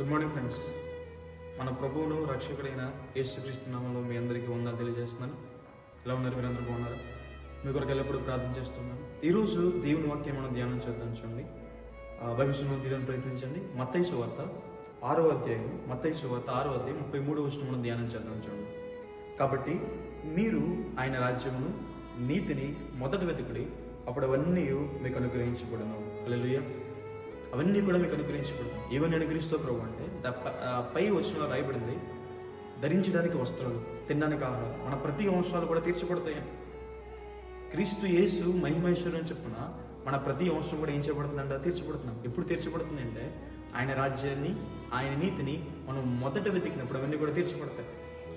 Good morning friends మన ప్రభువును రక్షకుడైన యేసుక్రీస్తు నామంలో మీ అందరికీ వందలు తెలియజేస్తున్నాను. ఎలా ఉన్నారు మీరందరూ? బాగున్నారు? మీ కొరకు ఎల్లప్పుడూ ప్రార్థన చేస్తున్నాను. ఈరోజు దేవుని వాక్యం మనం ధ్యానం చేద్దాం చూడండి. భవిష్యత్తు తీయడానికి ప్రయత్నించండి. మత్తయి సువార్త ఆరో అధ్యాయం మత్తయి సువార్త ఆరో అధ్యాయం ముప్పై మూడో వచ్చిన మనం ధ్యానం చేద్దాం చూడండి. కాబట్టి మీరు ఆయన రాజ్యమును నీతిని మొదట వెతుకుడి అప్పుడు అవన్నీ మీకు అనుగ్రహించబడను. హల్లెలూయా. అవన్నీ కూడా మీకు అనుగ్రహించబడతాయి ఏమని అనుగ్రహిస్తో ప్రభు అంటే పై వచ్చిన రాయబడింది ధరించడానికి వస్త్రాలు తినడానికి ఆహారం మన ప్రతి అవసరాలు కూడా తీర్చబడతాయి క్రీస్తు యేసు మహిమేశ్వరం చెప్పున మన ప్రతి అవసరం కూడా ఏం చేయబడుతుందంటే? తీర్చబడుతున్నాం. ఎప్పుడు తీర్చబడుతుంది అంటే ఆయన రాజ్యాన్ని ఆయన నీతిని మనం మొదట వెతికినప్పుడు అవన్నీ కూడా తీర్చబడతాయి.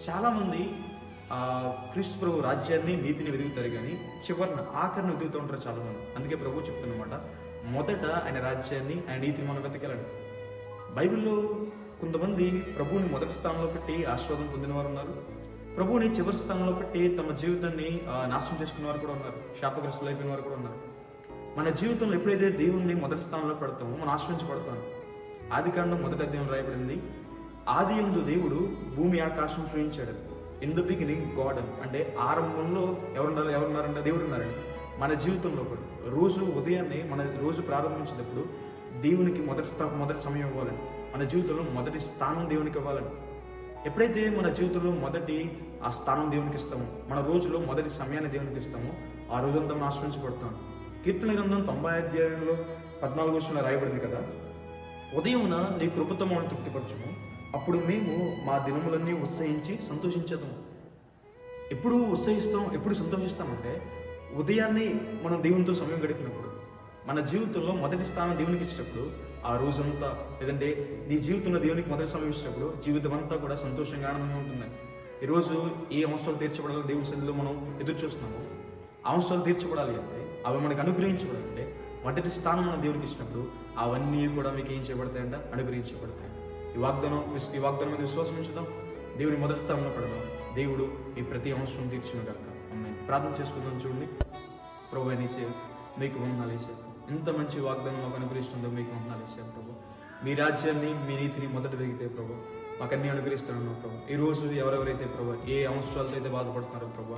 చాలామంది ఆ, క్రీస్తు ప్రభు రాజ్యాన్ని నీతిని వెతుకుతారు కానీ చివరిన ఆఖరిని వెతుకుతూ ఉంటారు చాలా మంది అందుకే ప్రభు చెప్తున్నమాట మొదట ఆయన రాజ్యాన్ని ఆయన నీతిని మనం వెతకాలండి బైబిల్లో కొంతమంది ప్రభువుని మొదటి స్థానంలో పెట్టి ఆశీర్వాదం పొందిన వారు ఉన్నారు. ప్రభువుని చివరి స్థానంలో పెట్టి తమ జీవితాన్ని నాశనం చేసుకున్న వారు కూడా ఉన్నారు. శాపగ్రస్తులు అయిపోయిన వారు కూడా ఉన్నారు. మన జీవితంలో ఎప్పుడైతే దేవుణ్ణి మొదటి స్థానంలో పెడతామో మనం ఆశ్రయించబడతాం. ఆది కాండం మొదటి అధ్యాయం రాయబడింది ఆది ఎందు దేవుడు భూమి ఆకాశం సృష్టించాడు ఇన్ ద బిగినింగ్ గాడ్ అంటే ఆరంభంలో ఎవరున్నారు ఎవరున్నారంటే? దేవుడు ఉన్నారండి మన జీవితంలో కూడా రోజు ఉదయాన్నే మన రోజు ప్రారంభించినప్పుడు దేవునికి మొదటి స్థా మొదటి సమయం ఇవ్వాలని మన జీవితంలో మొదటి స్థానం దేవునికి ఇవ్వాలని ఎప్పుడైతే మన జీవితంలో మొదటి ఆ స్థానం దేవునికి ఇస్తామో మన రోజులో మొదటి సమయాన్ని దేవునికి ఇస్తామో ఆ రోజంతా మనం ఆశ్రయించబడతాం కీర్తన గ్రంథం తొంభై అధ్యాయంలో పద్నాలుగు వచ్చిన రాయబడింది కదా? ఉదయమున నీ కృపతో మమ్మల్ని తృప్తిపరచుము. అప్పుడు మేము మా దినములన్నీ ఉత్సహించి సంతోషించదాము. ఎప్పుడు ఉత్సహిస్తాం ఎప్పుడు సంతోషిస్తామంటే ఉదయాన్నే మనం దేవునితో సమయం గడిపినప్పుడు మన జీవితంలో మొదటి స్థానం దేవునికి ఇచ్చినప్పుడు ఆ రోజంతా లేదంటే నీ జీవితంలో దేవునికి మొదటి సమయం ఇచ్చినప్పుడు జీవితం అంతా కూడా సంతోషంగా ఆనందంగా ఉంటుంది. ఈరోజు ఏ అవసరాలు తీర్చబడాలి దేవుని సన్నిధిలో మనం ఎదురు చూస్తున్నాము అవసరాలు తీర్చబడాలి అంటే అవి మనకు అనుగ్రహించబడాలంటే మొదటి స్థానం మన దేవునికి ఇచ్చినప్పుడు అవన్నీ కూడా మీకు ఏం చేయబడతాయంట? అనుగ్రహించబడతాయి ఈ వాగ్దానం ఈ వాగ్దానం మీద విశ్వాసం ఉంచుదాం. దేవుని మొదటి స్థానంలో పడదాం. దేవుడు ఈ ప్రతి అంశం తీర్చును ప్రార్థన చేసుకుందాం చూడండి. ప్రభు అనేసే మీకు వందనాలు వేసారు ఎంత మంచి వాగ్దానం మాకు అనుగ్రహిస్తుందో మీకు వందనాలు వేసారు ప్రభు. మీ రాజ్యాన్ని మీ నీతిని మొదట వెగితే ప్రభు. మాకు అన్ని అనుగ్రహిస్తున్నాను ప్రభు. ఈ ఎవరెవరైతే ప్రభు ఏ అంశాలతో అయితే బాధపడుతున్నారో ప్రభు.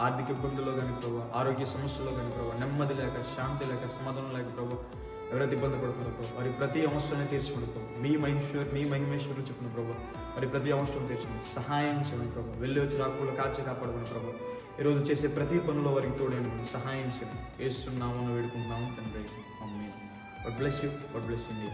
ఆర్థిక ఇబ్బందుల్లో కానీ ప్రభు ఆరోగ్య సమస్యల్లో కానీ ప్రభు. నెమ్మది లేక శాంతి లేక సమాధానం లేక ప్రభు. ఎవరైతే ఇబ్బంది పడుతున్నారో ప్రభు వారి ప్రతి అవసరాన్ని తీర్చుకుంటాం. మీ మహేశ్వర్ మీ మహిమేశ్వరుడు చెప్పిన ప్రభు వారి ప్రతి అవసరం తీర్చుకుని సహాయం చేయండి ప్రభు వెళ్ళి వచ్చి రాకుండా కాచి కాపాడమని ప్రభు ఈరోజు చేసే ప్రతి పనిలో వారికి తోడైన సహాయం చేయండి. వేస్తున్నామని వేడుకుంటున్నాము తండ్రి. అమ్మే God bless you God bless India